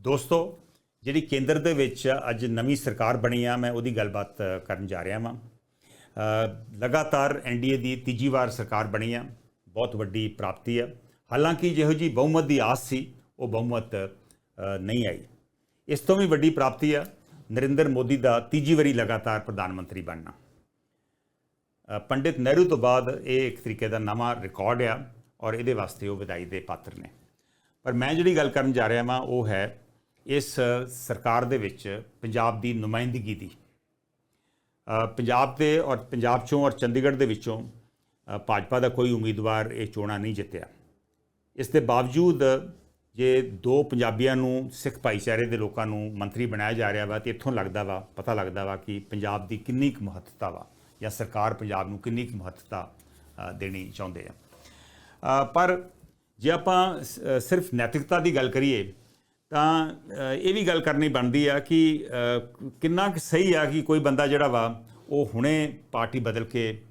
ਦੋਸਤੋ ਜਿਹੜੀ ਕੇਂਦਰ ਦੇ ਵਿੱਚ ਅੱਜ ਨਵੀਂ ਸਰਕਾਰ ਬਣੀ ਆ ਮੈਂ ਉਹਦੀ ਗੱਲਬਾਤ ਕਰਨ ਜਾ ਰਿਹਾ ਹਾਂ ਅ, ਲਗਾਤਾਰ ਐਨਡੀਏ ਦੀ ਤੀਜੀ ਵਾਰ ਸਰਕਾਰ ਬਣੀ ਆ ਬਹੁਤ ਵੱਡੀ ਪ੍ਰਾਪਤੀ ਆ। ਹਾਲਾਂਕਿ ਜਿਹੋ ਜੀ ਬਹੁਮਤ ਦੀ ਆਸ ਸੀ ਉਹ ਬਹੁਮਤ ਨਹੀਂ ਆਈ। ਇਸ ਤੋਂ ਵੀ ਵੱਡੀ ਪ੍ਰਾਪਤੀ ਆ ਨਰਿੰਦਰ ਮੋਦੀ ਦਾ ਤੀਜੀ ਵਾਰੀ ਲਗਾਤਾਰ ਪ੍ਰਧਾਨ ਮੰਤਰੀ ਬਣਨਾ। ਪੰਡਿਤ ਨਹਿਰੂ ਤੋਂ ਬਾਅਦ ਇਹ ਇੱਕ ਤਰੀਕੇ ਦਾ ਨਵਾਂ ਰਿਕਾਰਡ ਆ ਔਰ ਇਹਦੇ ਵਾਸਤੇ ਉਹ ਵਧਾਈ ਦੇ ਪਾਤਰ ਨੇ। ਪਰ ਮੈਂ ਜਿਹੜੀ ਗੱਲ ਕਰਨ ਜਾ ਰਿਹਾ ਹਾਂ ਉਹ ਹੈ ਇਸ ਸਰਕਾਰ ਦੇ ਵਿੱਚ ਪੰਜਾਬ ਦੀ ਨੁਮਾਇੰਦਗੀ ਦੀ। ਪੰਜਾਬ ਦੇ ਔਰ ਪੰਜਾਬ ਚੋਂ ਔਰ ਚੰਡੀਗੜ੍ਹ ਦੇ ਵਿੱਚੋਂ ਭਾਜਪਾ ਦਾ ਕੋਈ ਉਮੀਦਵਾਰ ਇਹ ਚੋਣਾਂ ਨਹੀਂ ਜਿੱਤਿਆ। ਇਸ ਦੇ ਬਾਵਜੂਦ ਜੇ ਦੋ ਪੰਜਾਬੀਆਂ ਨੂੰ, ਸਿੱਖ ਭਾਈਚਾਰੇ ਦੇ ਲੋਕਾਂ ਨੂੰ ਮੰਤਰੀ ਬਣਾਇਆ ਜਾ ਰਿਹਾ ਵਾ ਤੇ ਇੱਥੋਂ ਲੱਗਦਾ ਵਾ, ਪਤਾ ਲੱਗਦਾ ਵਾ ਕਿ ਪੰਜਾਬ ਦੀ ਕਿੰਨੀ ਕੁ ਮਹੱਤਤਾ ਵਾ ਜਾਂ ਸਰਕਾਰ ਪੰਜਾਬ ਨੂੰ ਕਿੰਨੀ ਕੁ ਮਹੱਤਤਾ ਦੇਣੀ ਚਾਹੁੰਦੇ ਆ। ਪਰ ਜੇ ਆਪਾਂ ਸਿਰਫ ਨੈਤਿਕਤਾ ਦੀ ਗੱਲ ਕਰੀਏ ਤਾਂ ਇਹ ਵੀ ਗੱਲ ਕਰਨੀ ਬਣਦੀ ਆ ਕਿ ਕਿੰਨਾ ਕੁ ਸਹੀ ਆ ਕਿ ਕੋਈ ਬੰਦਾ ਜਿਹੜਾ ਵਾ, ਉਹ ਹੁਣੇ ਪਾਰਟੀ ਬਦਲ ਕੇ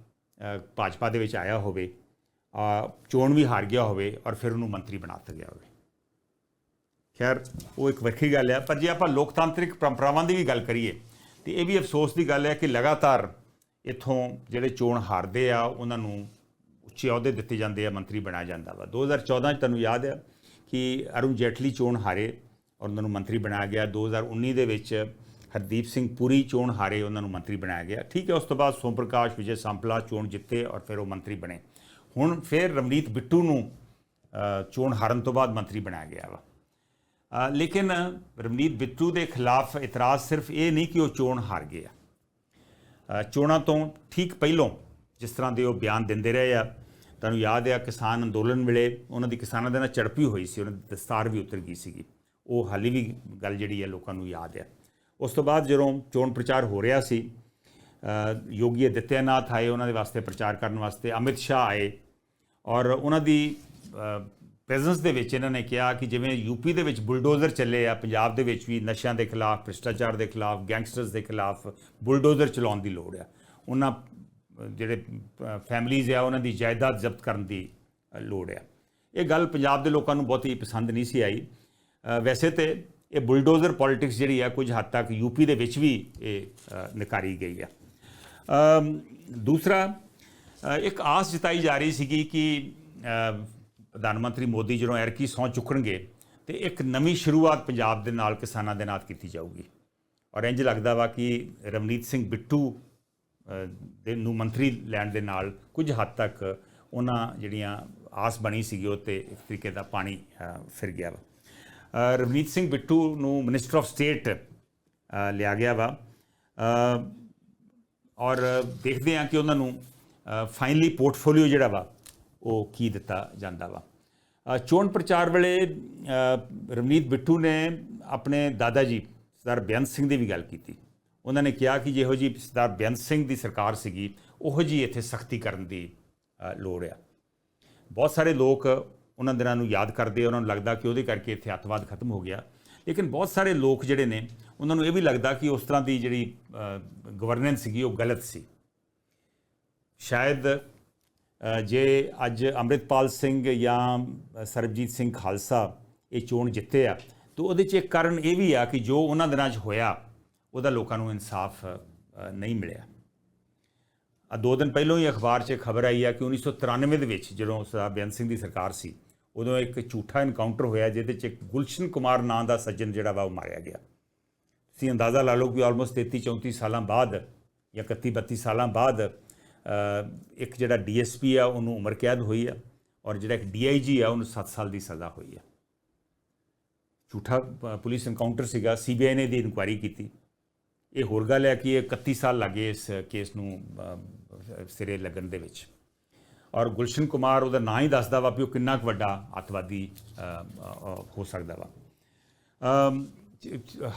ਭਾਜਪਾ ਦੇ ਵਿੱਚ ਆਇਆ ਹੋਵੇ ਚੋਣ ਵੀ ਹਾਰ ਗਿਆ ਹੋਵੇ ਔਰ ਫਿਰ ਉਹਨੂੰ ਮੰਤਰੀ ਬਣਾ ਦਿੱਤਾ ਗਿਆ ਹੋਵੇ। ਖੈਰ, ਉਹ ਇੱਕ ਵੱਖਰੀ ਗੱਲ ਆ, ਪਰ ਜੇ ਆਪਾਂ ਲੋਕਤਾਂਤਰਿਕ ਪਰੰਪਰਾਵਾਂ ਦੀ ਵੀ ਗੱਲ ਕਰੀਏ, ਤੇ ਇਹ ਵੀ ਅਫਸੋਸ ਦੀ ਗੱਲ ਹੈ ਕਿ ਲਗਾਤਾਰ ਇੱਥੋਂ ਜਿਹੜੇ ਚੋਣ ਹਾਰਦੇ ਆ, ਉਹਨਾਂ ਨੂੰ ਉੱਚੇ ਅਹੁਦੇ ਦਿੱਤੇ ਜਾਂਦੇ ਆ, ਮੰਤਰੀ ਬਣਾਇਆ ਜਾਂਦਾ ਵਾ। 2014 ਚ ਤੁਹਾਨੂੰ ਯਾਦ ਆ ਕਿ ਅਰੁਣ ਜੇਟਲੀ ਚੋਣ ਹਾਰੇ ਔਰ ਉਹਨਾਂ ਨੂੰ ਮੰਤਰੀ ਬਣਾਇਆ ਗਿਆ। 2019 ਦੇ ਵਿੱਚ ਹਰਦੀਪ ਸਿੰਘ ਪੁਰੀ ਚੋਣ ਹਾਰੇ ਉਹਨਾਂ ਨੂੰ ਮੰਤਰੀ ਬਣਾਇਆ ਗਿਆ। ਠੀਕ ਹੈ, ਉਸ ਤੋਂ ਬਾਅਦ ਸੋਮ ਪ੍ਰਕਾਸ਼ ਵਿਜੇ ਸੰਪਲਾ ਚੋਣ ਜਿੱਤੇ ਔਰ ਫਿਰ ਉਹ ਮੰਤਰੀ ਬਣੇ। ਹੁਣ ਫਿਰ ਰਵਨੀਤ ਬਿੱਟੂ ਨੂੰ ਚੋਣ ਹਾਰਨ ਤੋਂ ਬਾਅਦ ਮੰਤਰੀ ਬਣਾਇਆ ਗਿਆ ਵਾ। ਲੇਕਿਨ ਰਵਨੀਤ ਬਿੱਟੂ ਦੇ ਖਿਲਾਫ ਇਤਰਾਜ਼ ਸਿਰਫ ਇਹ ਨਹੀਂ ਕਿ ਉਹ ਚੋਣ ਹਾਰ ਗਏ ਆ। ਚੋਣਾਂ ਤੋਂ ਠੀਕ ਪਹਿਲੋਂ ਜਿਸ ਤਰ੍ਹਾਂ ਦੇ ਉਹ ਬਿਆਨ ਦਿੰਦੇ ਰਹੇ ਆ, ਤੁਹਾਨੂੰ ਯਾਦ ਹੈ ਕਿਸਾਨ ਅੰਦੋਲਨ ਵੇਲੇ ਉਹਨਾਂ ਦੀ ਕਿਸਾਨਾਂ ਦੇ ਨਾਲ ਝੜਪੀ ਹੋਈ ਸੀ, ਉਹਨਾਂ ਦੀ ਦਸਤਾਰ ਵੀ ਉਤਰ ਗਈ ਸੀਗੀ। ਉਹ ਹਾਲੇ ਵੀ ਗੱਲ ਜਿਹੜੀ ਹੈ ਲੋਕਾਂ ਨੂੰ ਯਾਦ ਹੈ। ਉਸ ਤੋਂ ਬਾਅਦ ਜਦੋਂ ਚੋਣ ਪ੍ਰਚਾਰ ਹੋ ਰਿਹਾ ਸੀ ਯੋਗੀ ਆਦਿੱਤਿਆਨਾਥ ਆਏ ਉਹਨਾਂ ਦੇ ਵਾਸਤੇ ਪ੍ਰਚਾਰ ਕਰਨ ਵਾਸਤੇ, ਅਮਿਤ ਸ਼ਾਹ ਆਏ ਔਰ ਉਹਨਾਂ ਦੀ ਪ੍ਰੈਜ਼ੈਂਸ ਦੇ ਵਿੱਚ ਇਹਨਾਂ ਨੇ ਕਿਹਾ ਕਿ ਜਿਵੇਂ ਯੂਪੀ ਦੇ ਵਿੱਚ ਬੁਲਡੋਜ਼ਰ ਚੱਲੇ ਆ, ਪੰਜਾਬ ਦੇ ਵਿੱਚ ਵੀ ਨਸ਼ਿਆਂ ਦੇ ਖਿਲਾਫ, ਭ੍ਰਿਸ਼ਟਾਚਾਰ ਦੇ ਖਿਲਾਫ, ਗੈਂਗਸਟਰਸ ਦੇ ਖਿਲਾਫ ਬੁਲਡੋਜ਼ਰ ਚਲਾਉਣ ਦੀ ਲੋੜ ਆ। ਉਹਨਾਂ ਜਿਹੜੇ ਫੈਮਲੀਜ਼ ਆ, ਉਹਨਾਂ ਦੀ ਜਾਇਦਾਦ ਜ਼ਬਤ ਕਰਨ ਦੀ ਲੋੜ ਆ। ਇਹ ਗੱਲ ਪੰਜਾਬ ਦੇ ਲੋਕਾਂ ਨੂੰ ਬਹੁਤੀ ਪਸੰਦ ਨਹੀਂ ਸੀ ਆਈ। ਵੈਸੇ ਤੇ ਇਹ ਬੁਲਡੋਜ਼ਰ ਪੋਲਿਟਿਕਸ ਜਿਹੜੀ ਆ ਕੁਝ ਹੱਦ ਤੱਕ ਯੂਪੀ ਦੇ ਵਿੱਚ ਵੀ ਇਹ ਅ, ਨਿਕਾਰੀ ਗਈ ਆ। ਦੂਸਰਾ ਇੱਕ ਆਸ ਜਤਾਈ ਜਾ ਰਹੀ ਸੀਗੀ ਕਿ ਪ੍ਰਧਾਨ ਮੰਤਰੀ ਮੋਦੀ ਜਦੋਂ ਐਰਕੀ ਸਹੁੰ ਚੁੱਕਣਗੇ ਤੇ ਇੱਕ ਨਵੀਂ ਸ਼ੁਰੂਆਤ ਪੰਜਾਬ ਦੇ ਨਾਲ ਕਿਸਾਨਾਂ ਦੇ ਨਾਲ ਕੀਤੀ ਜਾਊਗੀ। ਔਰ ਇੰਜ ਲੱਗਦਾ ਵਾ ਕਿ ਰਵਨੀਤ ਸਿੰਘ ਬਿੱਟੂ ਦੇ ਨੂੰ ਮੰਤਰੀ ਲੈਣ ਦੇ ਨਾਲ ਕੁਝ ਹੱਦ ਤੱਕ ਉਹਨਾਂ ਜਿਹੜੀਆਂ ਆਸ ਬਣੀ ਸੀਗੀ ਉਹ ਤੇ ਇੱਕ ਤਰੀਕੇ ਦਾ ਪਾਣੀ ਫਿਰ ਗਿਆ ਵਾ। ਰਵਨੀਤ ਸਿੰਘ ਬਿੱਟੂ ਨੂੰ ਮਿਨਿਸਟਰ ਆਫ ਸਟੇਟ ਲਿਆ ਗਿਆ ਵਾ। ਔਰ ਦੇਖਦੇ ਹਾਂ ਕਿ ਉਹਨਾਂ ਨੂੰ ਫਾਈਨਲੀ ਪੋਰਟਫੋਲੀਓ ਜਿਹੜਾ ਵਾ, ਉਹ ਕੀ ਦਿੱਤਾ ਜਾਂਦਾ ਵਾ। ਚੋਣ ਪ੍ਰਚਾਰ ਵੇਲੇ ਰਵਨੀਤ ਬਿੱਟੂ ਨੇ ਆਪਣੇ ਦਾਦਾ ਜੀ, ਸਰਦਾਰ ਬੇਅੰਤ ਸਿੰਘ ਦੀ ਵੀ ਗੱਲ ਕੀਤੀ। ਉਹਨਾਂ ਨੇ ਕਿਹਾ ਕਿ ਜਿਹੋ ਜੀ ਸਰਦਾਰ ਬੇਅੰਤ ਸਿੰਘ ਦੀ ਸਰਕਾਰ ਸੀਗੀ, ਉਹੋ ਜੀ ਇੱਥੇ ਸਖਤੀ ਕਰਨ ਦੀ ਲੋੜ ਆ। ਬਹੁਤ ਸਾਰੇ ਲੋਕ ਉਹਨਾਂ ਦਿਨਾਂ ਨੂੰ ਯਾਦ ਕਰਦੇ ਉਹਨਾਂ ਨੂੰ ਲੱਗਦਾ ਕਿ ਉਹਦੇ ਕਰਕੇ ਇੱਥੇ ਅੱਤਵਾਦ ਖਤਮ ਹੋ ਗਿਆ। ਲੇਕਿਨ ਬਹੁਤ ਸਾਰੇ ਲੋਕ ਜਿਹੜੇ ਨੇ, ਉਹਨਾਂ ਨੂੰ ਇਹ ਵੀ ਲੱਗਦਾ ਕਿ ਉਸ ਤਰ੍ਹਾਂ ਦੀ ਜਿਹੜੀ ਗਵਰਨੈਂਸ ਸੀਗੀ, ਉਹ ਗਲਤ ਸੀ। ਸ਼ਾਇਦ ਜੇ ਅੱਜ ਅੰਮ੍ਰਿਤਪਾਲ ਸਿੰਘ ਜਾਂ ਸਰਬਜੀਤ ਸਿੰਘ ਖਾਲਸਾ ਇਹ ਚੋਣ ਜਿੱਤੇ ਆ, ਤਾਂ ਉਹਦੇ 'ਚ ਇੱਕ ਕਾਰਨ ਇਹ ਵੀ ਆ ਕਿ ਜੋ ਉਹਨਾਂ ਦਿਨਾਂ 'ਚ ਹੋਇਆ, ਉਹਦਾ ਲੋਕਾਂ ਨੂੰ ਇਨਸਾਫ ਨਹੀਂ ਮਿਲਿਆ। ਆ ਦੋ ਦਿਨ ਪਹਿਲਾਂ ਹੀ ਅਖਬਾਰ 'ਚ ਖਬਰ ਆਈ ਆ ਕਿ 1993 ਦੇ ਵਿੱਚ ਜਦੋਂ ਸਰਦਾਰ ਬੇਅੰਤ ਸਿੰਘ ਦੀ ਸਰਕਾਰ ਸੀ ਉਦੋਂ ਇੱਕ ਝੂਠਾ ਇਨਕਾਊਂਟਰ ਹੋਇਆ ਜਿਹਦੇ 'ਚ ਇੱਕ ਗੁਲਸ਼ਨ ਕੁਮਾਰ ਨਾਂ ਦਾ ਸੱਜਣ ਜਿਹੜਾ ਵਾ ਉਹ ਮਾਰਿਆ ਗਿਆ। ਤੁਸੀਂ ਅੰਦਾਜ਼ਾ ਲਾ ਲਓ ਕਿ ਆਲਮੋਸਟ 33 34 ਸਾਲਾਂ ਬਾਅਦ ਜਾਂ 31 32 ਸਾਲਾਂ ਬਾਅਦ ਇੱਕ ਜਿਹੜਾ ਡੀਐਸਪੀ ਆ, ਉਹਨੂੰ ਉਮਰ ਕੈਦ ਹੋਈ ਆ ਔਰ ਜਿਹੜਾ ਇੱਕ ਡੀਆਈਜੀ ਆ, ਉਹਨੂੰ 7 ਸਾਲ ਦੀ ਸਜ਼ਾ ਹੋਈ ਆ। ਝੂਠਾ ਪੁਲਿਸ ਇਨਕਾਊਂਟਰ ਸੀਗਾ, ਸੀਬੀਆਈ ਨੇ ਦੀ ਇਨਕੁਆਇਰੀ ਕੀਤੀ। ਇਹ ਹੋਰ ਗੱਲ ਹੈ ਕਿ ਇਹ 31 ਸਾਲ ਲੱਗੇ ਇਸ ਕੇਸ ਨੂੰ ਸਿਰੇ ਲੱਗਣ ਦੇ ਵਿੱਚ। ਔਰ ਗੁਲਸ਼ਨ ਕੁਮਾਰ ਉਹਦਾ ਨਾਂ ਹੀ ਦੱਸਦਾ ਵਾ ਵੀ ਉਹ ਕਿੰਨਾ ਕੁ ਵੱਡਾ ਅੱਤਵਾਦੀ ਹੋ ਸਕਦਾ ਵਾ।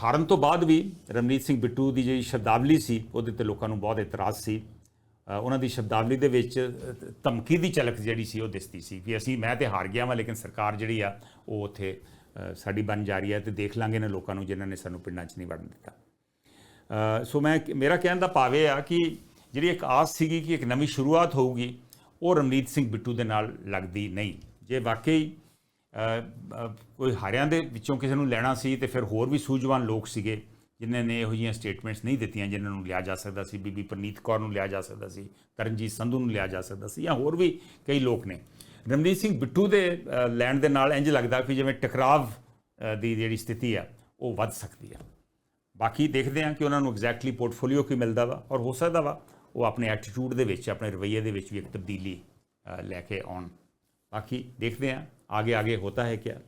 ਹਾਰਨ ਤੋਂ ਬਾਅਦ ਵੀ ਰਮਨੀਤ ਸਿੰਘ ਬਿੱਟੂ ਦੀ ਜਿਹੜੀ ਸ਼ਬਦਾਵਲੀ ਸੀ, ਉਹਦੇ ਤੇ ਲੋਕਾਂ ਨੂੰ ਬਹੁਤ ਇਤਰਾਜ਼ ਸੀ। ਉਹਨਾਂ ਦੀ ਸ਼ਬਦਾਵਲੀ ਦੇ ਵਿੱਚ ਧਮਕੀ ਦੀ ਝਲਕ ਜਿਹੜੀ ਸੀ ਉਹ ਦਿਸਦੀ ਸੀ ਕਿ ਅਸੀਂ, ਮੈਂ ਤੇ ਹਾਰ ਗਿਆ ਵਾਂ, ਲੇਕਿਨ ਸਰਕਾਰ ਜਿਹੜੀ ਆ, ਉਹ ਉੱਥੇ ਸਾਡੀ ਬਣ ਜਾ ਰਹੀ ਹੈ ਤੇ ਦੇਖ ਲਾਂਗੇ ਨਾ ਲੋਕਾਂ ਨੂੰ ਜਿਨ੍ਹਾਂ ਨੇ ਸਾਨੂੰ ਪਿੰਡਾਂ 'ਚ ਨਹੀਂ ਵੜਨ ਦਿੱਤਾ। ਸੋ ਮੈਂ, ਮੇਰਾ ਕਹਿਣ ਦਾ ਭਾਵ ਇਹ ਆ ਕਿ ਜਿਹੜੀ ਇੱਕ ਆਸ ਸੀਗੀ ਕਿ ਇੱਕ ਨਵੀਂ ਸ਼ੁਰੂਆਤ ਹੋਊਗੀ ਉਹ ਰਮਨੀਤ ਸਿੰਘ ਬਿੱਟੂ ਦੇ ਨਾਲ ਲੱਗਦੀ ਨਹੀਂ। ਜੇ ਵਾਕਈ ਕੋਈ ਹਾਰਿਆਂ ਦੇ ਵਿੱਚੋਂ ਕਿਸੇ ਨੂੰ ਲੈਣਾ ਸੀ ਤੇ ਫਿਰ ਹੋਰ ਵੀ ਸੂਝਵਾਨ ਲੋਕ ਸੀਗੇ, ਜਿਨ੍ਹਾਂ ਨੇ ਇਹੋ ਜਿਹੀਆਂ ਸਟੇਟਮੈਂਟਸ ਨਹੀਂ ਦਿੱਤੀਆਂ, ਜਿਨ੍ਹਾਂ ਨੂੰ ਲਿਆ ਜਾ ਸਕਦਾ ਸੀ, ਬੀਬੀ ਪ੍ਰਨੀਤ ਕੌਰ ਨੂੰ ਲਿਆ ਜਾ ਸਕਦਾ ਸੀ, ਤਰਨਜੀਤ ਸੰਧੂ ਨੂੰ ਲਿਆ ਜਾ ਸਕਦਾ ਸੀ, ਜਾਂ ਹੋਰ ਵੀ ਕਈ ਲੋਕ ਨੇ। ਰਮਨੀਤ ਸਿੰਘ ਬਿੱਟੂ ਦੇ ਲੈਣ ਦੇ ਨਾਲ ਇੰਜ ਲੱਗਦਾ ਕਿ ਜਿਵੇਂ ਟਕਰਾਵ ਦੀ ਜਿਹੜੀ ਸਥਿਤੀ ਆ, ਉਹ ਵੱਧ ਸਕਦੀ ਆ। ਬਾਕੀ ਦੇਖਦੇ ਹਾਂ ਕਿ ਉਹਨਾਂ ਨੂੰ ਐਗਜ਼ੈਕਟਲੀ ਪੋਰਟਫੋਲੀਓ ਕੀ ਮਿਲਦਾ ਵਾ ਔਰ ਹੋ ਸਕਦਾ ਵਾ ਉਹ ਆਪਣੇ ਐਟੀਟਿਊਡ ਦੇ ਵਿੱਚ, ਆਪਣੇ ਰਵੱਈਏ ਦੇ ਵਿੱਚ ਵੀ ਇੱਕ ਤਬਦੀਲੀ ਲੈ ਕੇ ਆਉਣ। ਬਾਕੀ ਦੇਖਦੇ ਹਾਂ ਆਗੇ ਆਗੇ ਹੋਤਾ ਹੈ ਕਿਆ।